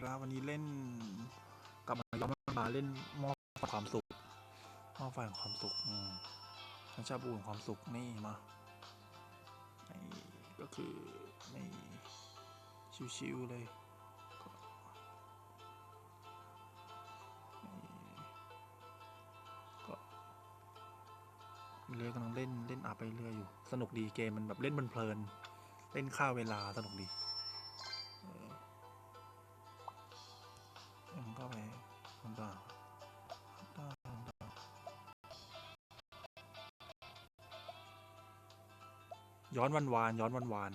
ครับวันนี้เล่นกลับมาย้อนมาเล่นหม้อไฟความสุขหม้อไฟของความสุขอืมฉันชาบูของความสุขนี่มานี่ก็คือนี่ชิวๆเลยก็เรือกำลังเล่นเล่นอาไปเรื่อยอยู่ สนุกดีเกมมันแบบเล่นเพลินเล่นข้าวเวลาสนุกดี ย้อนวันวานย้อนวันวาน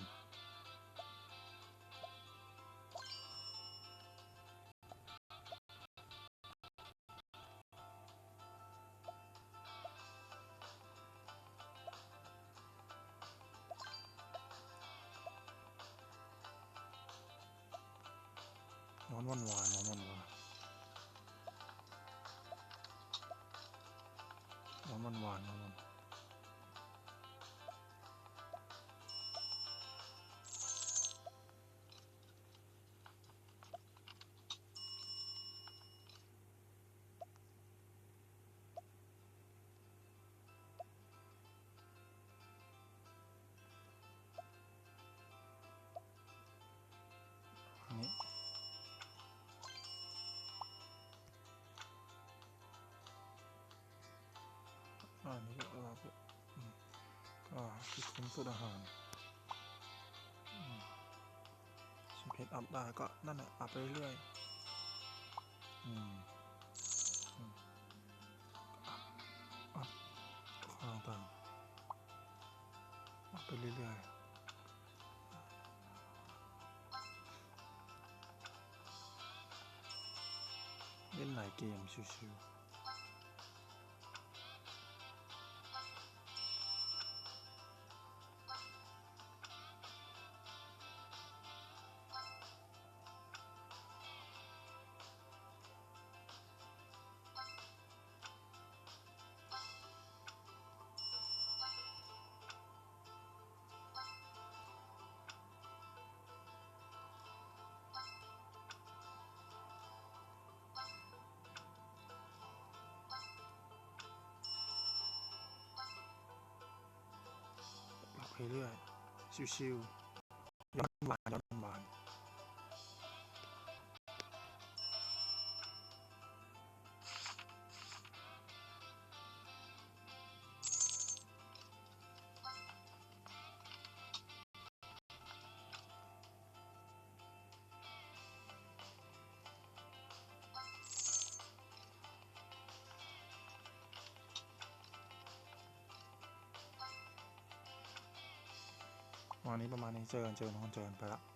ย้อนวันวานย้อนวันวานย้อนวันวานย้อนวันอั อันนี้ก็เออก็อืมก็คิดค้นสูตรอาหารอืมชิมเพชรอัพได้ก็นั่นแหละอัพไปเรื่อยอืมอืมอัพอัพข้างต่างๆอัพไปเรื่อยเล่นหลายเกมชิวๆ เรื่อยชิวๆย้อนหวานย้อนหวาน วันนี้ประมาณนี้เจอกันเจอกันคนเจอกันไปละ